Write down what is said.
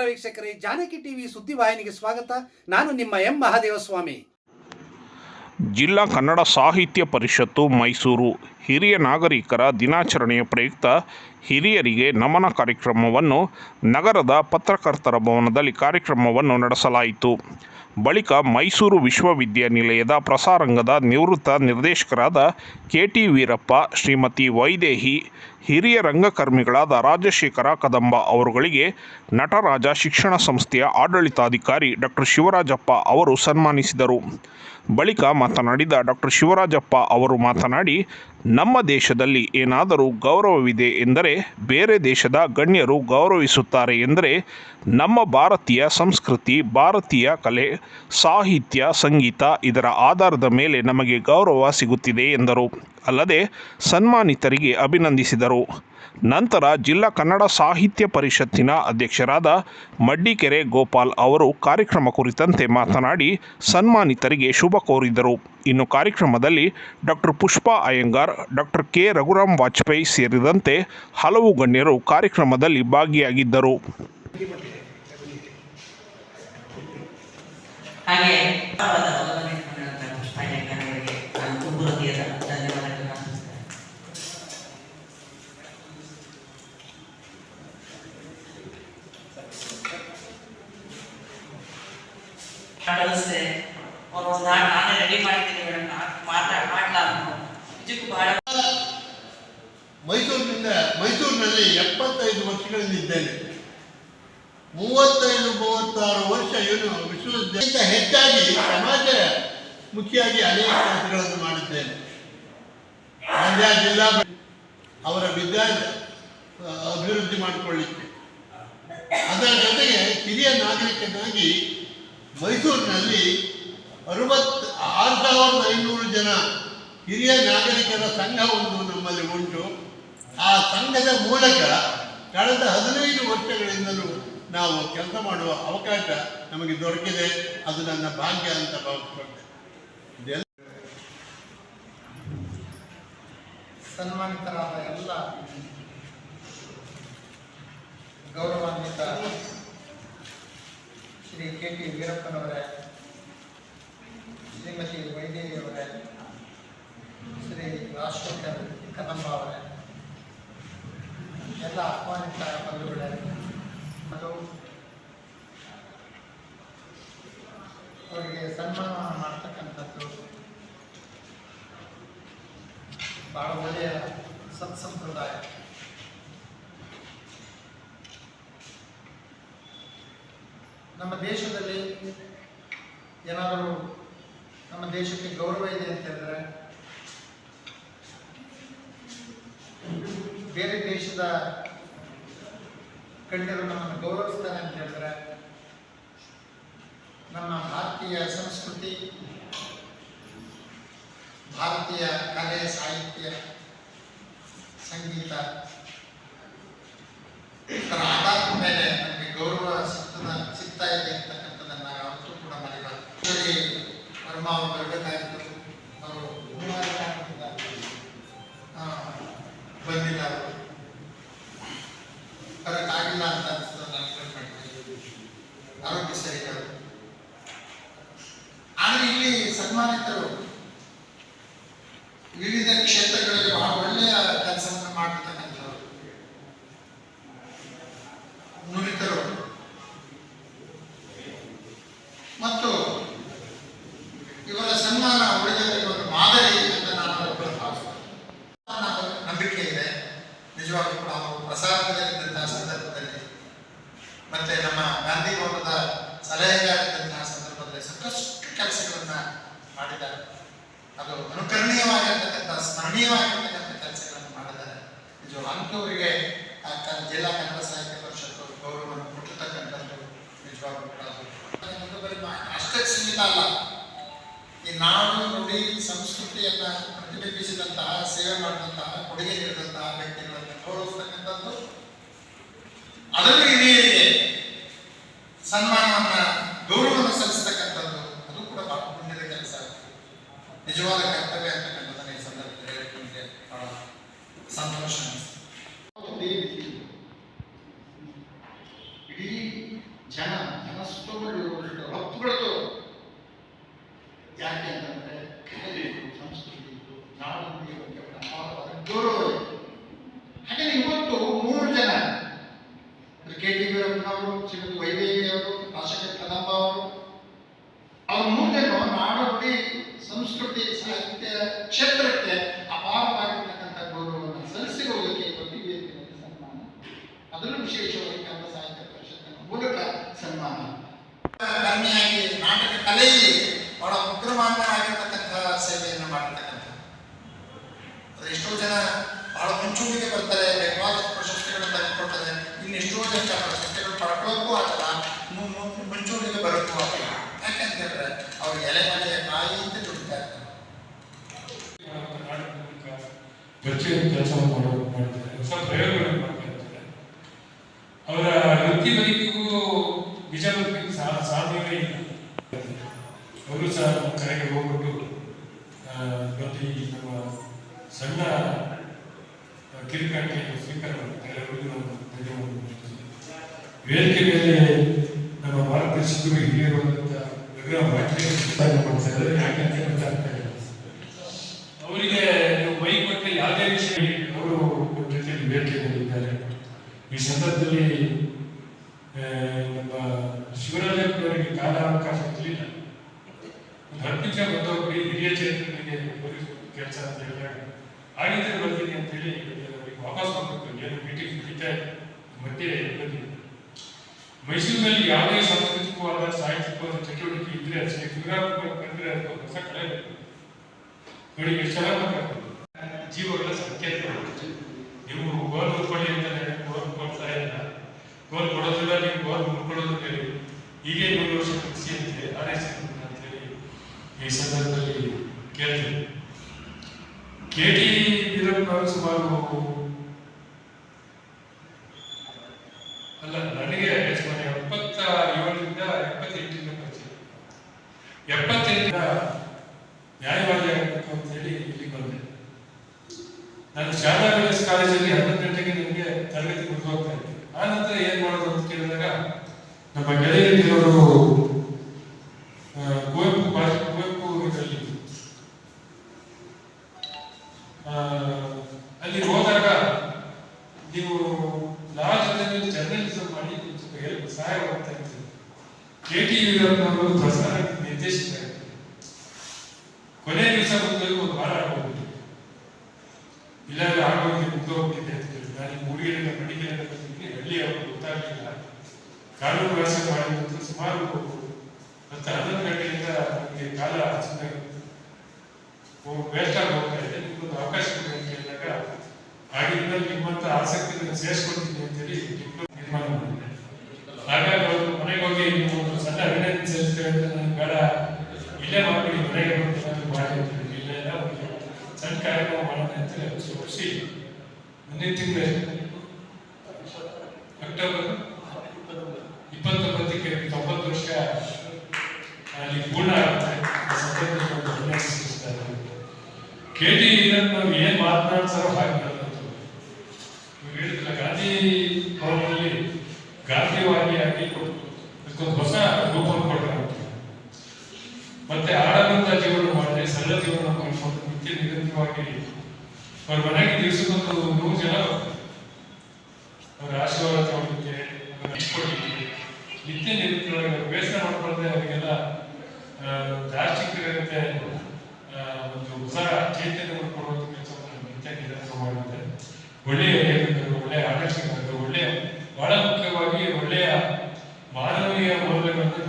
ನಮಸ್ಕಾರ ವೀಕ್ಷಕರೇ, ಜಾನಕಿ ಟಿವಿ ಸುದ್ದಿವಾಹಿನಿಗೆ ಸ್ವಾಗತ. ನಾನು ನಿಮ್ಮ ಎಂ ಮಹಾದೇವಸ್ವಾಮಿ. ಜಿಲ್ಲಾ ಕನ್ನಡ ಸಾಹಿತ್ಯ ಪರಿಷತ್ತು ಮೈಸೂರು. ಹಿರಿಯ ನಾಗರಿಕರ ದಿನಾಚರಣೆಯ ಪ್ರಯುಕ್ತ ಹಿರಿಯರಿಗೆ ನಮನ ಕಾರ್ಯಕ್ರಮವನ್ನು ನಗರದ ಪತ್ರಕರ್ತರ ಭವನದಲ್ಲಿ ಕಾರ್ಯಕ್ರಮವನ್ನು ನಡೆಸಲಾಯಿತು. ಬಳಿಕ ಮೈಸೂರು ವಿಶ್ವವಿದ್ಯಾನಿಲಯದ ಪ್ರಸಾರಂಗದ ನಿವೃತ್ತ ನಿರ್ದೇಶಕರಾದ ಕೆ ಟಿ ವೀರಪ್ಪ, ಶ್ರೀಮತಿ ವೈದೇಹಿ, ಹಿರಿಯ ರಂಗಕರ್ಮಿಗಳಾದ ರಾಜಶೇಖರ ಕದಂಬ ಅವರುಗಳಿಗೆ ನಟರಾಜ ಶಿಕ್ಷಣ ಸಂಸ್ಥೆಯ ಆಡಳಿತಾಧಿಕಾರಿ ಡಾಕ್ಟರ್ ಶಿವರಾಜಪ್ಪ ಅವರು ಸನ್ಮಾನಿಸಿದರು. ಬಳಿಕ ಮಾತನಾಡಿದ ಡಾಕ್ಟರ್ ಶಿವರಾಜಪ್ಪ ಅವರು ಮಾತನಾಡಿ, ನಮ್ಮ ದೇಶದಲ್ಲಿ ಏನಾದರೂ ಗೌರವವಿದೆ ಎಂದರೆ ಬೇರೆ ದೇಶದ ಗಣ್ಯರು ಗೌರವಿಸುತ್ತಾರೆ ಎಂದರೆ ನಮ್ಮ ಭಾರತೀಯ ಸಂಸ್ಕೃತಿ, ಭಾರತೀಯ ಕಲೆ ಸಾಹಿತ್ಯ, ಸಂಗೀತ ಇದರ ಆಧಾರದ ಮೇಲೆ ನಮಗೆ ಗೌರವ ಸಿಗುತ್ತಿದೆ ಎಂದರು. ಅಲ್ಲದೆ ಸನ್ಮಾನಿತರಿಗೆ ಅಭಿನಂದಿಸಿದರು. ನಂತರ ಜಿಲ್ಲಾ ಕನ್ನಡ ಸಾಹಿತ್ಯ ಪರಿಷತ್ತಿನ ಅಧ್ಯಕ್ಷರಾದ ಮಡ್ಡಿಕೆರೆ ಗೋಪಾಲ್ ಅವರು ಕಾರ್ಯಕ್ರಮ ಕುರಿತಂತೆ ಮಾತನಾಡಿ ಸನ್ಮಾನಿತರಿಗೆ ಶುಭ ಕೋರಿದರು. ಇನ್ನು ಕಾರ್ಯಕ್ರಮದಲ್ಲಿ doctor Pushpa Iyengar doctor K. Raghuram Vajpeyi ಸೇರಿದಂತೆ ಹಲವು ಗಣ್ಯರು ಕಾರ್ಯಕ್ರಮದಲ್ಲಿ ಭಾಗಿಯಾಗಿದ್ದರು. ಅರ್ಪಿಸ್ತೇನೆ ಕಳಿಸ್ದೆ ಅವ್ರು ಒಂದು ಹಾಡು ನಾನೇ ರೆಡಿ ಮಾಡ್ತೀನಿ ಮೈಸೂರಿನಿಂದ, ಮೈಸೂರಿನಲ್ಲಿ ಎಪ್ಪತ್ತೈದು ವರ್ಷಗಳಿಂದ ಇದ್ದೇನೆ. ಮೂವತ್ತೈದು, ಮೂವತ್ತಾರು ವರ್ಷ ಇವನು ವಿಶ್ವವಿದ್ಯಾಲಯ ಹೆಚ್ಚಾಗಿ ಸಮಾಜ ಮುಖಿಯಾಗಿ ಅನೇಕ ಕೆಲಸಗಳನ್ನು ಮಾಡಿದ್ದೇನೆ. ಮಂಡ್ಯ ಜಿಲ್ಲಾ ಅವರ ವಿದ್ಯಾರ್ಥ ಅಭಿವೃದ್ಧಿ ಮಾಡಿಕೊಳ್ಳಿಕ್ಕೆ. ಅದರ ಜೊತೆಗೆ ಹಿರಿಯ ನಾಗರಿಕನಾಗಿ ಮೈಸೂರಿನಲ್ಲಿ ಅರವತ್ ಆರು ಸಾವಿರದ ಐನೂರು ಜನ ಹಿರಿಯ ನಾಗರಿಕರ ಸಂಘ ಒಂದು ನಮ್ಮಲ್ಲಿ ಉಂಟು. ಆ ಸಂಘದ ಮೂಲಕ ಕಳೆದ ಹದಿನೈದು ವರ್ಷಗಳಿಂದಲೂ ನಾವು ಕೆಲಸ ಮಾಡುವ ಅವಕಾಶ ನಮಗೆ ದೊರಕಿದೆ. ಅದು ನನ್ನ ಭಾಗ್ಯ ಅಂತ ಭಾವಿಸ್ಕೊಂಡೆ. ಸನ್ಮಾನಿತರಾದ ಎಲ್ಲ ಗೌರವಾನ್ವಿತ ಶ್ರೀ ಕೆ ಟಿ ವೀರಪ್ಪನವರೇ ಶ್ರೀಮತಿ ವೈದೇಹಿಯವರೇ ಶ್ರೀ ರಾಜಶೇಖರ್ ಕದಂಬ ಅವರೇ ಎಲ್ಲ ಆಹ್ವಾನಿತ ಬಂಧುಗಳೇ ಮತ್ತು ಅವರಿಗೆ ಸನ್ಮಾನ ಮಾಡ್ತಕ್ಕಂಥದ್ದು ಬಹಳ ಒಳ್ಳೆಯ ಸತ್ಸಂಪ್ರದಾಯ ನಮ್ಮ ದೇಶದಲ್ಲಿ ಏನಾದರೂ ನಮ್ಮ ದೇಶಕ್ಕೆ ಗೌರವ ಇದೆ ಅಂತ ಹೇಳಿದ್ರೆ, ಬೇರೆ ದೇಶದ ಗಣ್ಯರು ನಮ್ಮನ್ನು ಗೌರವಿಸ್ತಾರೆ ಅಂತ ಹೇಳಿದ್ರೆ, ನಮ್ಮ ಭಾರತೀಯ ಸಂಸ್ಕೃತಿ ಭಾರತೀಯ ಕಲೆ, ಸಾಹಿತ್ಯ, ಸಂಗೀತ ಇದರ ಆಧಾರದ ಮೇಲೆ ನಮಗೆ ಗೌರವ ಸಿಗ್ತದ, ಸಿಗ್ತಾ ಇದೆ ಅಂತಕ್ಕಂಥದ್ದನ್ನು ನಾವು ಯಾವತ್ತೂ ಕೂಡ ಮರಿಬಾರ್ದು ವರ್ಮ ಅವರು ಬರಬೇಕಾಗಿತ್ತು ಅವರು ಬಂದಿಲ್ಲ ಅವರು. ಬರೋಕ್ಕಾಗಿಲ್ಲ ಅಂತ ಅನಿಸ್ತದೆ ನಾನು ತಿಳ್ಕೊಂಡಿದ್ದೀನಿ ಆರೋಗ್ಯ ಸರಿ ಇಲ್ಲ ಅವರು. ಆದರೆ ಇಲ್ಲಿ ಸನ್ಮಾನಿತರು ವಿವಿಧ ಕ್ಷೇತ್ರಗಳಲ್ಲಿ ಬಹಳ ಒಳ್ಳೆಯ ಕೆಲಸವನ್ನು ಮಾಡತಕ್ಕಂಥವ್ರು ನುರಿತರು ಮತ್ತು ಇವರ ಸನ್ಮಾನ ಉಳಿದವರಿಗೆ ಒಂದು ಮಾದರಿ ಅಂತ ನಾನು ಅವರನ್ನು ಭಾವಿಸ್ತೇನೆ ನನ್ನ ನಂಬಿಕೆ ಇದೆ ನಿಜವಾಗ್ಲೂ ಕೂಡ ಅವರು ಪ್ರಸಾರದಲ್ಲಿದ್ದಂತಹ ಸಂದರ್ಭದಲ್ಲಿ ಮತ್ತೆ ನಮ್ಮ ಗಾಂಧಿ ಭವನದ ಸಲಹೆಗಾರಿದ್ದಂತಹ ಸಂದರ್ಭದಲ್ಲಿ ಸಾಕಷ್ಟು ಕೆಲಸಗಳನ್ನ ಮಾಡಿದ್ದಾರೆ. ಅದು ಅನುಕರಣೀಯವಾಗಿರ್ತಕ್ಕಂಥ, ಸ್ಮರಣೀಯವಾಗಿರ್ತಕ್ಕಂಥ ಕೆಲಸಗಳನ್ನು ಮಾಡಿದ್ದಾರೆ. ಅಂಥವರಿಗೆ ಆ ಜಿಲ್ಲಾ ಕನ್ನಡ ಸಾಹಿತ್ಯ ಪರಿಷತ್ತು ಗೌರವವನ್ನು ಕೊಟ್ಟಿರ್ತಕ್ಕಂಥದ್ದು ನಿಜವಾಗ್ಲೂ ಅಷ್ಟೇ ಸೀಮಿತ ಅಲ್ಲ. ಈ ನಾಡು ನುಡಿ ಸಂಸ್ಕೃತಿಯನ್ನ ಪ್ರತಿಬಿಂಬಿಸಿದಂತಹ, ಸೇವೆ ಮಾಡಿದಂತಹ, ಕೊಡುಗೆ ನೀಡಿದಂತಹ ವ್ಯಕ್ತಿಗಳನ್ನು ಗೌರವಿಸ್ತಕ್ಕಂಥದ್ದು ಅದನ್ನು ಇದೇ ಸನ್ಮಾನವನ್ನ, ಗೌರವವನ್ನು ನಿಜವಾದ ಕರ್ತವ್ಯ ಅಂತಕ್ಕಂಥದ್ದನ್ನ ಈ ಸಂದರ್ಭದಲ್ಲಿ ಹೇಳಕ್ಕೆ ನನಗೆ ಬಹಳ ಸಂತೋಷ ಇಡೀ ಜನ ಜನಸ್ತುಗಳಿರುವಷ್ಟು ಹಕ್ಕುಗಳು ಯಾಕೆ ಅಂತಂದ್ರೆ ಕಲೆಯಿತ್ತು ಸಂಸ್ಕೃತಿ ಇತ್ತು ನಾಡೋದಿ ಬಗ್ಗೆ ಅಪಾರವಾದ ಗೌರವ ಹಾಗೆ ಇವತ್ತು ಮೂರು ಜನ ಕೆ ಟಿ ವೀರಪ್ಪನವರು ಸಿಗುದು ಮುಂಚೂಣಿಗೆ ಬರೋಕ್ಕೂ ಆಗಲ್ಲ ಯಾಕಂತ ಹೇಳಿದ್ರೆ ಅವ್ರು ಎಲೆ ಮನೆ ನಾಯಿ ಅಂತ ದುಡಿತಾ ಇರ್ತಾರೆ. ಪರಿಚಯ ಕೆಲಸವನ್ನು ಮಾಡೋದು ಮಾಡ್ತಾರೆ. ಹೊಸ ಪ್ರಯೋಗಗಳನ್ನು ಮಾಡ್ತಾ ಅವರ ವೃತ್ತಿ ನಿಜ ಬದುಕಿಗೂ ಸಾ ಸಾಧ್ಯವೇ ಇಲ್ಲ. ಅವರು ಸಹ ಕರೆಗೆ ಹೋಗ್ಬಿಟ್ಟು ಬಂದು ಈ ನಮ್ಮ ಸಣ್ಣ ಕಿರಿಕಾಟಿಯನ್ನು ಸ್ವೀಕಾರ ಮಾಡ್ತಾರೆ. ವೇದಿಕೆ ಮೇಲೆ ನಮ್ಮ ಮಾರ್ಗದರ್ಶಕರು ಹಿರಿಯರಾದಂಥ ವಿಗ್ರಹ ವಾಕ್ಯ ಮಾಡ್ತಾರೆ ಯಾಕಂತ ಗೊತ್ತಾಗ್ತಾ ಇಲ್ಲ ಅವರಿಗೆ ಬೈಕ್ ಕೊಟ್ಟ ಯಾವುದೇ ವಿಷಯ ಅವರು ಜೊತೆಯಲ್ಲಿ ವೇದಿಕೆಯಲ್ಲಿದ್ದಾರೆ ಈ ಸಂದರ್ಭದಲ್ಲಿ ನಮ್ಮ ಶಿವರಾಜಪ್ಪನವರಿಗೆ ಕಾಲ ಅವಕಾಶ ಇರಲಿಲ್ಲ. ನಿಮಿಷ ಬಂದವರಿಗೆ ಹಿರಿಯ ಚೇತನಿಗೆ ಕೆಲಸ ಅಂತ ಹೇಳಿದಾಗ ಆಗಿದ್ರೆ ಬರ್ತೀನಿ ಅಂತೇಳಿ ಅವರಿಗೆ ವಾಪಸ್ ಬಂದ್ಬಿಟ್ಟು ಏನು ಮೀಟಿಂಗ್ ಮುಗಿತಾ ಮತ್ತೆ ಬಂದಿದೆ. ಮೈಸೂರಿನಲ್ಲಿ ಯಾವುದೇ ಸಾಂಸ್ಕೃತಿಕವಾದ ಸಾಹಿತ್ಯಿಕವಾದ ಚಟುವಟಿಕೆ ಇದ್ರೆ ಅಷ್ಟೇ ಶಿವರಾಜಪ್ಪ ಕಂಡ್ರೆ ಅದು ಹೊಸ ಕಳೆ ಚೆನ್ನಾಗಿ ಮಾತಾಡ್ತಾರೆ. ಜೀವಗಳ ಸಂಖ್ಯೆ ನೀವು ಗೋಲ್ ಅಂತ ಕೊಡ್ತಾ ಇಲ್ಲ. ಗೋಲ್ ಕೊಡೋದಿಲ್ಲ, ನೀವು ಗೋಲ್ ಮುರ್ಕೊಳ್ಳೋದು ಹೇಳಿ ಹೀಗೆ ಮೂರು ವರ್ಷ ಕೃಷಿ ಅಂತೆ ಆರೈಸಿ ಅಂತೇಳಿ ಈ ಸಂದರ್ಭದಲ್ಲಿ ಕೇಳ್ತೇನೆ. ಕೆ ಟಿ ವೀರಪ್ಪನವರು ಸುಮಾರು ಅಲ್ಲ ನನಗೆ ಸುಮಾರು ಎಪ್ಪತ್ತ ಏಳರಿಂದ ಎಪ್ಪತ್ತೆಂಟರಿಂದ ಪರಿಚಯ ಎಪ್ಪತ್ತೆಂಟರಿಂದ ನ್ಯಾಯವಾದಿ ಆಗಬೇಕು ಅಂತ ಹೇಳಿ ಇಲ್ಲಿ ಬಂದೆ ನಾನು ಶಾಲಾ ವಿಲಾಸ್ ಕಾಲೇಜಲ್ಲಿ ಹನ್ನೊಂದು ಗಂಟೆಗೆ ನನಗೆ ತರಗತಿ ಮುಗಿದು ಹೋಗ್ತಾ ಇದ್ದೆ. ಆ ನಂತರ ಏನ್ ಮಾಡೋದು ಅಂತ ಕೇಳಿದಾಗ ನಮ್ಮ ಗೆಳೆಯರಿದ್ದವರು ಆ, ಕುವೆಂಪು ಭಾಷೆ ಕುವೆಂಪು ಇದರಲ್ಲಿ. ಅಲ್ಲಿ ಹೋದಾಗ ನೀವು ಲಾಸ್ಟ್ ಜರ್ನಲಿಸಂ ಮಾಡಿ ಸ್ವಲ್ಪ ಮಾಡ್ತಾ ಇರ್ತೀವಿ ಕೆ ಟಿ ಪ್ರಸಾರ ನಿರ್ದೇಶಕ ಕೊನೆ ದಿವಸ ಬಂದಾಗ ಒಂದು ವಾರ ಇಲ್ಲ ಆರೋಗ್ಯ ಆಗೋಗಿ ಮುಗ್ದು ಹೋಗ್ತಿದ್ದೆ ಅಂತ ಹೇಳಿ. ನಾನು ಈ ಮೂಡಿಗೆರೆಯಿಂದ ಮಡಿಕೆರೆಯಿಂದ ಬಂದಿದ್ದೀನಿ ಹಳ್ಳಿ ಅವ್ರಿಗೆ ಗೊತ್ತಾಗಲಿಲ್ಲ. ಕಾನೂನು ವ್ಯಾಸ ಮಾಡಿದಂತ ಸುಮಾರು ಮತ್ತೆ ಹನ್ನೊಂದು ಗಂಟೆಯಿಂದ ನಮಗೆ ಕಾಲ ವೇಸ್ಟ್ ಆಗಿ ಹೋಗ್ತಾ ಇದೆ. ನಿಮ್ಗೊಂದು ಅವಕಾಶ ಕೊಡಿ ಅಂತ ಹೇಳಿದಾಗ ಆಗಿಂದ ನಿಮ್ಮಂತ ಆಸಕ್ತಿಯನ್ನು ಸೇರಿಸ್ಕೊಳ್ತೀನಿ ಅಂತೇಳಿ ಡಿಪ್ಲೊಮಾ ತೀರ್ಮಾನ ಮಾಡಿದೆ ಹಾಗಾಗಿ ಅವರು ಮನೆಗೆ ಹೋಗಿ ನೀವು ಒಂದು ಸಣ್ಣ ಅಭಿನಂದನೆ ಸಲ್ಲಿಸ್ತೇವೆ ಅಂತ ನನಗೆ ಬೇಡ ಇಲ್ಲೇ ಮಾಡ್ಬಿಡಿ ಮನೆಗೆ ಬಂದು ಏನಾದ್ರು ಮಾಡಿ ಅಂತ ಹೇಳಿ ಇಲ್ಲ ಇಲ್ಲ ಒಂದು ಸಣ್ಣ ಕಾರ್ಯಕ್ರಮ ಮಾಡೋಣ ಅಂತ ಒಪ್ಪಿಸಿ ಮುಂದಿನ? ಅಕ್ಟೋಬರ್ ಇಪ್ಪತ್ತೊಂಬತ್ತಕ್ಕೆ ತೊಂಬತ್ತು ವರ್ಷ ಅಲ್ಲಿ ಪೂರ್ಣ ಆಗುತ್ತೆ ಆ ಸಂದರ್ಭದಲ್ಲಿ ಒಂದು ಅಭಿನಂದಿಸ್ತಾರೆ ಕೆ ಟಿ ನಾವು ಏನ್ ಮಾತನಾಡ್ತಾರೋ ಹಾಗೆ ಮಾತಾಡ್ತಾರೆ. ಇವ್ರು ಹೇಳಿದ್ರಲ್ಲ, ಗಾಂಧಿ ಭವನದಲ್ಲಿ ಗಾಂಧಿವಾದಿಯಾಗಿ ಅದಕ್ಕೊಂದು ಹೊಸ ರೂಪ ಕೊಟ್ಟರು ಮತ್ತೆ ಆಡಳಿತ ಜೀವನ ಮಾಡಿದೆ ಸರಳ ಜೀವನ ಮಾಡಿಕೊಂಡು ನಿತ್ಯ ನಿರಂತರವಾಗಿ ಅವ್ರ ಮನೆಗೆ ದಿವಸಕ್ಕೊಂದು ಮೂರು ಜನ ಅವ್ರ ಆಶೀರ್ವಾದ ತಗೊಂಡಿದ್ದೆ ನಿತ್ಯ ನಿರಂತರವಾಗಿ ಬೇಸರ ಮಾಡ್ಕೊಳ್ಳದೆ ಅವರಿಗೆಲ್ಲ ದಾರ್ಶನಿಕರಂತೆ ಒಂದು ಹೊಸ ಚೈತನ್ಯ ಕೊಡುವಂಥ ಕೆಲಸವನ್ನು ನಿತ್ಯ ನಿರಂತರ ಮಾಡುತ್ತೆ. ಒಳ್ಳೆಯ ಒಳ್ಳೆಯ ಆಲೋಚನೆ ಒಳ್ಳೆಯ ಬಹಳ ಮುಖ್ಯವಾಗಿ ಒಳ್ಳೆಯ ಮಾನವೀಯ ಮೌಲ್ಯಗಳನ್ನು